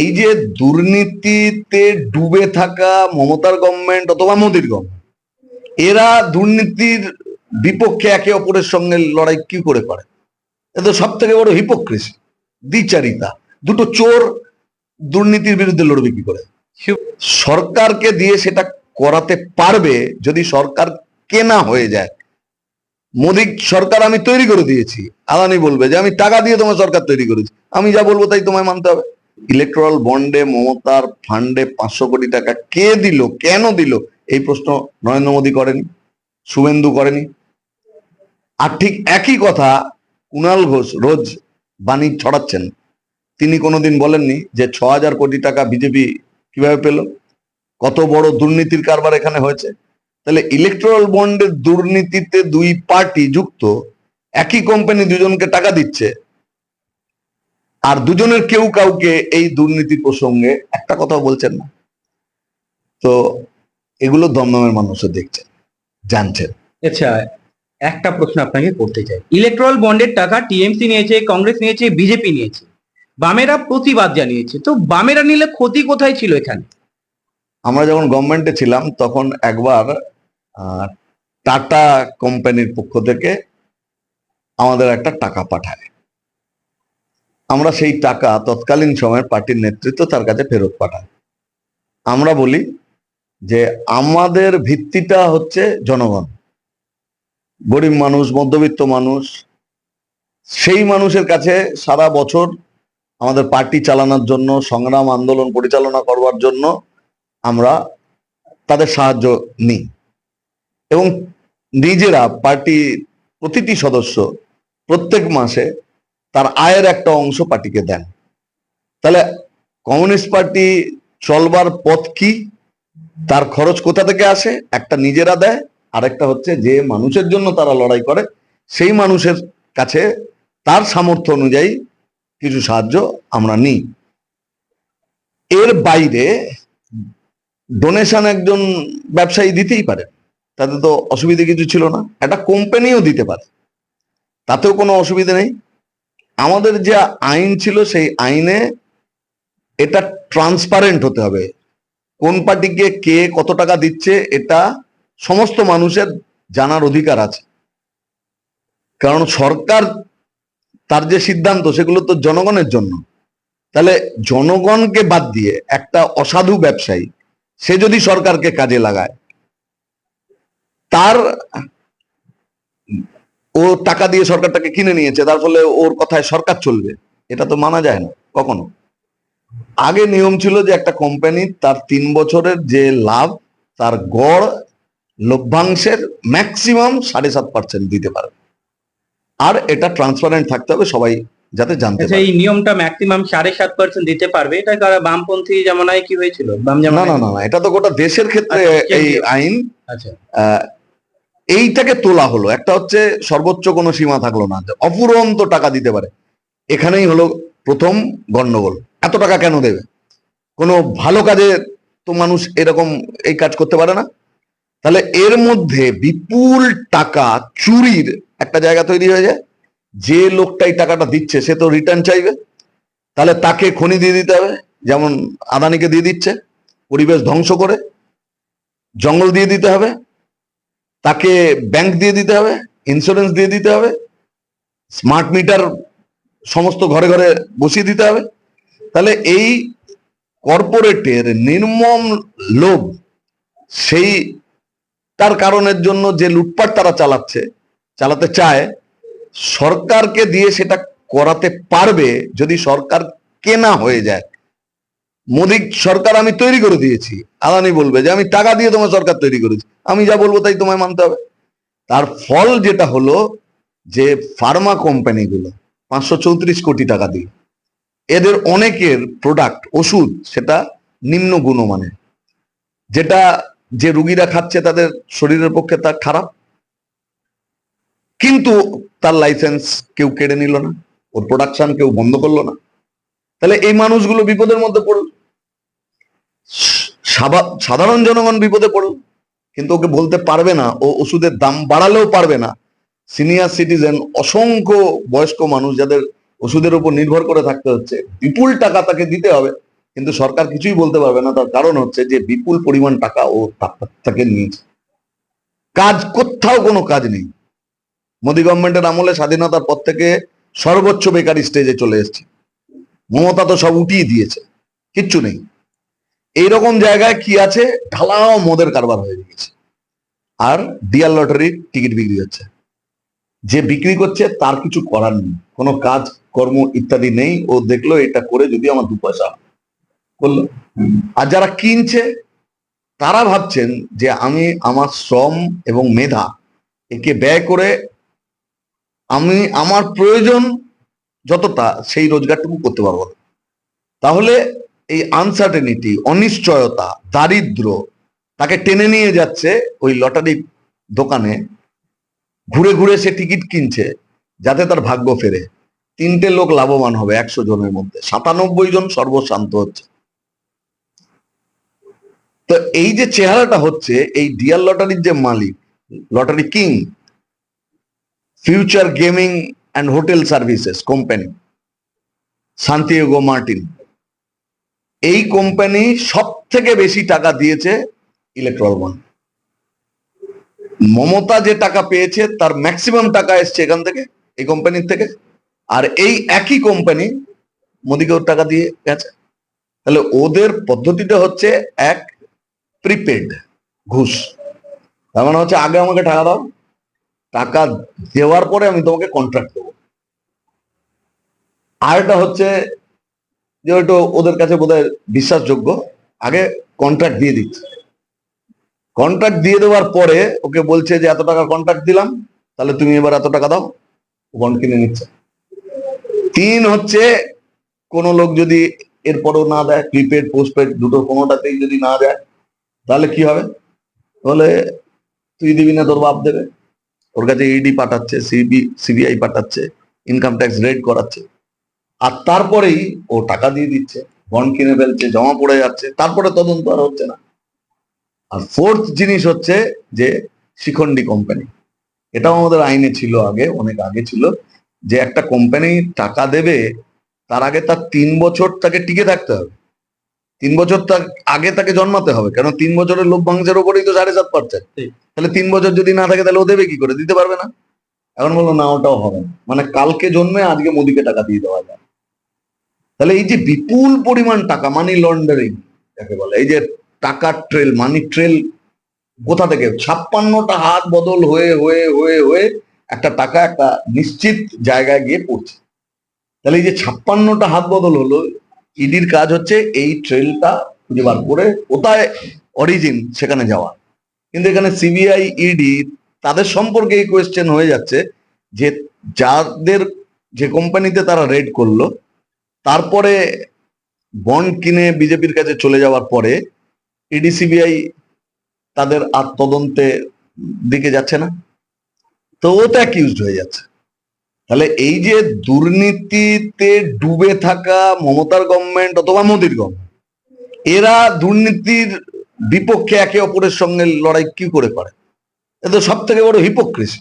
এই যে দুর্নীতিতে ডুবে থাকা মমতার গভর্নমেন্ট অথবা মোদির গভর্নমেন্ট এরা দুর্নীতির বিপক্ষে একে অপরের সঙ্গে লড়াই কি করে করে? এ তো সব থেকে বড় হিপোক্রেসি দ্বিচারিতা। দুটো চোর দুর্নীতির বিরুদ্ধে লড়বে কি করে? সরকারকে দিয়ে সেটা করাতে পারবে যদি সরকার কেনা হয়ে যায়। মোদী সরকার আমি তৈরি করে দিয়েছি। আদানি বলবে যে আমি টাকা দিয়ে তোমার সরকার তৈরি করেছি। আমি যা বলব তাই তোমায় মানতে হবে। ইলেকট্রাল বন্ডে মমতার ফান্ডে পাঁচশো কোটি টাকা কে দিল, কেন দিল? এই প্রশ্ন নরেন্দ্র মোদী করেনি, শুভেন্দু করেনি। আর ঠিক একই কথা কুণাল ঘোষ রোজ বাণী ছড়াচ্ছেন। তিনি কোনোদিন বলেননি যে ছ হাজার কোটি টাকা বিজেপি কীভাবে পেল? কত বড় দুর্নীতির কারবার এখানে হয়েছে? তাহলে ইলেকট্রাল বন্ডের দুর্নীতিতে দুই পার্টি যুক্ত, একই কোম্পানি দুজনকে টাকা দিচ্ছে আর দুজনের কেউ কাউকে এই দুর্নীতি প্রসঙ্গে একটা কথা বলছেন না। তো এগুলো দমদমের মানুষও দেখছেন জানছেন। আচ্ছা একটা প্রশ্ন আপনাকে করতে চাই। ইলেকট্রাল বন্ডের টাকা টিএমসি নিয়েছে কংগ্রেস নিয়েছে বিজেপি নিয়েছে। বামেরা প্রতিবাদ জানিয়েছে। তো বামেরা নিলে ক্ষতি কোথায় ছিল এখানে? আমরা যখন গভর্নমেন্টে ছিলাম তখন একবার টাটা কোম্পানির পক্ষ থেকে আমাদের একটা টাকা পাঠায়। আমরা সেই টাকা তৎকালীন সময়ের পার্টির নেতৃত্ব তার কাছে ফেরত পাঠায় আমরা বলি যে আমাদের ভিত্তিটা হচ্ছে জনগণ। গরিব মানুষ, মধ্যবিত্ত মানুষ, সেই মানুষের কাছে সারা বছর আমাদের পার্টি চালানোর জন্য, সংগ্রাম, আন্দোলন পরিচালনা করবার জন্য আমরা তাদের সাহায্য নিই। এবং নিজেরা পার্টি প্রতিটি সদস্য প্রত্যেক মাসে তার আয়ের একটা অংশ পার্টিকে দেন। তাহলে কমিউনিস্ট পার্টি চলবার পথ কি? তার খরচ কোথা থেকে আসে? একটা নিজেরা দেয়, আরেকটা হচ্ছে যে মানুষের জন্য তারা লড়াই করে, সেই মানুষের কাছে তার সামর্থ্য অনুযায়ী কিছু সাহায্য আমরা নিই। এর বাইরে ডোনেশন একজন ব্যবসায়ী দিতেই পারে, তাতে তো অসুবিধে কিছু ছিল না। একটা কোম্পানিও দিতে পারে, তাতেও কোনো অসুবিধা নেই। আমাদের যে আইন ছিল সেই আইনে এটা ট্রান্সপারেন্ট হতে হবে। কোন পার্টিকে কে কত টাকা দিচ্ছে এটা সমস্ত মানুষের জানার অধিকার আছে। কারণ সরকার তার যে সিদ্ধান্ত সেগুলো তো জনগণের জন্য। তাহলে জনগণকে বাদ দিয়ে একটা অসাধু ব্যবসায়ী, সে যদি সরকারকে কাজে লাগায়, তার ও টাকা দিয়ে সরকারটাকে কিনে নিয়েছে তার ফলে ওর কথায় সরকার চলবে। এটা তো মানা যায় না কখনো। আগে নিয়ম ছিল যে একটা কোম্পানি তার তিন বছরের যে লাভ তার গড় লভ্যাংশের ম্যাক্সিমাম সাড়ে সাত পার্সেন্ট দিতে পারে। আর এটা ট্রান্সপারেন্ট থাকতে হবে সবাই যাতে জানতে আচ্ছা পারে। এই নিয়মটা ম্যাক্সিমাম সাড়ে সাত পার্সেন্ট দিতে পারবে? এটা কারা বামপন্থী জামানায় কি হয়েছিল? বাম না না না এটা তো গোটা দেশের ক্ষেত্রে আচ্ছা, এই আইন আচ্ছা। আহ, এইটাকে তোলা হলো। একটা হচ্ছে সর্বোচ্চ কোনো সীমা থাকল না অপুরন্ত টাকা দিতে পারে। এখানেই হলো প্রথম গণ্ডগোল। এত টাকা কেন দেবে? কোনো ভালো কাজে তো মানুষ এরকম এই কাজ করতে পারে না। তাহলে এর মধ্যে বিপুল টাকা চুরির একটা জায়গা তৈরি হয়ে যায়। যে লোকটা এই টাকাটা দিচ্ছে, সে তো রিটার্ন চাইবে। তাহলে তাকে খনি দিয়ে দিতে হবে, যেমন আদানিকে দিয়ে দিচ্ছে। পরিবেশ ধ্বংস করে। জঙ্গল দিয়ে দিতে হবে। তাকে ব্যাংক দিয়ে দিতে হবে ইন্স্যুরেন্স দিয়ে দিতে হবে স্মার্ট মিটার সমস্ত ঘরে ঘরে বসিয়ে দিতে হবে। তাহলে এই কর্পোরেটের নির্মম লোভ সেই তার কারণের জন্য যে লুটপাট তারা চালাচ্ছে, চালাতে চায়, সরকারকে দিয়ে সেটা করাতে পারবে যদি সরকার কেনা হয়ে যায়। মোদী সরকার আমি তৈরি করে দিয়েছি। আদানি বলবে যে, আমি টাকা দিয়ে তোমার সরকার তৈরি করেছি। আমি যা বলব তাই তোমায় মানতে হবে। তার ফল যেটা হলো যে ফার্মা কোম্পানিগুলো পাঁচশো চৌত্রিশ কোটি টাকা দিয়ে, এদের অনেকের প্রোডাক্ট ওষুধ সেটা নিম্ন গুণমানের। যেটা যে রুগীরা খাচ্ছে তাদের শরীরের পক্ষে তা খারাপ। কিন্তু তার লাইসেন্স কেউ কেড়ে নিল না, ওর প্রোডাকশন কেউ বন্ধ করল না। তাহলে এই মানুষগুলো বিপদের মধ্যে পড়ল সাধারণ জনগণ বিপদে পড়ল কিন্তু ওকে বলতে পারবে না, ও ওষুধের দাম বাড়ালেও পারবে না। সিনিয়র সিটিজেন, অসংখ্য বয়স্ক মানুষ যাদের ওষুধের উপর নির্ভর করে থাকতে হচ্ছে, বিপুল টাকা তাকে দিতে হবে, কিন্তু সরকার কিছুই বলতে পারবে না, তার কারণ হচ্ছে যে বিপুল পরিমাণ টাকা ও তার থেকে নিয়েছে। কাজ, কোথাও কোনো কাজ নেই। মোদি গভর্নমেন্টের আমলে স্বাধীনতার পর থেকে সর্বোচ্চ বেকারি স্টেজে চলে এসেছে। মমতা তো সব উঠিয়ে দিয়েছে, কিচ্ছু নেই। এইরকম জায়গায় কি আছে? ঢালাও মদের কারবার হয়ে গেছে। আর ডিয়ার লটারির টিকিট বিক্রি হচ্ছে। যে বিক্রি করছে তার কিছু করার নেই। কোনো কাজ, কর্ম ইত্যাদি নেই। ও দেখল এটা করে যদি আমার দু পয়সা। করল। আর যারা কিনছে, তারা ভাবছেন যে আমি আমার শ্রম এবং মেধা একে ব্যয় করে আমি আমার প্রয়োজন যতটা, সেই রোজগারটুকু করতে পারব তাহলে এই আনসার্টেনিটি অনিশ্চয়তা, দারিদ্র তাকে টেনে নিয়ে যাচ্ছে ওই লটারি দোকানে। ঘুরে ঘুরে সে টিকিট কিনছে যাতে তার ভাগ্য ফেরে। তিনটে লোক লাভবান হবে একশো জনের মধ্যে। সাতানব্বই জন সর্বশান্ত হচ্ছে। তো এই যে চেহারাটা হচ্ছে, এই ডিয়ার লটারির যে মালিক lottery king future gaming and hotel services company Santiago Martin এই কোম্পানি সব থেকে বেশি টাকা দিয়েছে ইলেকট্রল বন্ড মমতা যে টাকা পেয়েছে, তার ম্যাক্সিমাম টাকা এসছে এখান থেকে, এই কোম্পানির থেকে। আর এই একই কোম্পানি মোদিকেও টাকা দিয়ে গেছে। তাহলে ওদের পদ্ধতিটা হচ্ছে এক প্রিপেড ঘুষ। তার মানে হচ্ছে আগে আমাকে টাকা দাও, টাকা দেওয়ার পরে আমি তোমাকে কন্ট্রাক্ট দেবো। আর এটা হচ্ছে যে ওইটা ওদের কাছে বোধহয় বিশ্বাসযোগ্য, আগে কন্ট্রাক্ট দিয়ে দিচ্ছে কন্ট্রাক্ট দিয়ে দেওয়ার পরে ওকে বলছে যে, এত টাকা কন্ট্রাক্ট দিলাম, তাহলে তুমি এবার এত টাকা দাও বন্ড কিনে নিচ্ছে। তিন হচ্ছে, কোন লোক যদি এরপরও না দেয় প্রিপেড পোস্টপেড দুটো কোনোটাতেই যদি না দেয়, তাহলে কি হবে? তাহলে তুই দিবি না, তোর বাপ দেবে। ওর কাছে ইডি পাঠাচ্ছে সিবি সিবিআই পাঠাচ্ছে ইনকাম ট্যাক্স রেড করাচ্ছে। আর তারপরেই ও টাকা দিয়ে দিচ্ছে বন্ড কিনে ফেলছে জমা পড়ে যাচ্ছে তারপরে তদন্ত আর হচ্ছে না। আর ফোর্থ জিনিস হচ্ছে যে শিখন্ডি কোম্পানি এটাও আমাদের আইনে ছিল আগে অনেক আগে ছিল যে একটা কোম্পানি টাকা দেবে তার আগে তার তিন বছর তাকে টিকে থাকতে হবে। তিন বছর তার আগে তাকে জন্মাতে হবে কেন তিন বছরের লোক ভাঙচের ওপরেই তো সাড়ে সাত পার্সেন্ট তাহলে তিন বছর যদি না থাকে তাহলে ও দেবে কি করে? দিতে পারবে না। এখন বলল না ওটাও হবে না। মানে কালকে জন্মে আজকে মোদিকে টাকা দিয়ে দেওয়া যায়। তাহলে এই যে বিপুল পরিমাণ টাকা মানি লন্ডারিং যাকে বলে, এই যে টাকার ট্রেল মানি ট্রেল কোথা থেকে? ছাপ্পান্নটা হাত বদল হয়ে হয়ে হয়ে হয়ে একটা টাকা একটা নিশ্চিত জায়গায় গিয়ে পড়ছে। তাহলে এই যে ছাপ্পান্নটা হাত বদল হলো, ইডির কাজ হচ্ছে এই ট্রেলটা খুঁজে বার করে কোথায় অরিজিন সেখানে যাওয়া। কিন্তু এখানে সিবিআই ইডি তাদের সম্পর্কে এই কোয়েশ্চেন হয়ে যাচ্ছে যে যাদের যে কোম্পানিতে তারা রেড করল তারপরে বন্ড কিনে বিজেপির কাছে চলে যাওয়ার পরে ইডি সিবিআই তাদের আর তদন্তে দিকে যাচ্ছে না। তো ও তো অ্যাকিউজড হয়ে যাচ্ছে। তাহলে এই যে দুর্নীতিতে ডুবে থাকা মমতার গভর্নমেন্ট অথবা মোদির গভর্নমেন্ট এরা দুর্নীতির বিপক্ষে একে অপরের সঙ্গে লড়াই কি করে করে? এ তো সব থেকে বড় হিপোক্রেসি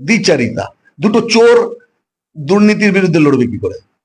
দ্বিচারিতা। দুটো চোর দুর্নীতির বিরুদ্ধে লড়বে কি করে?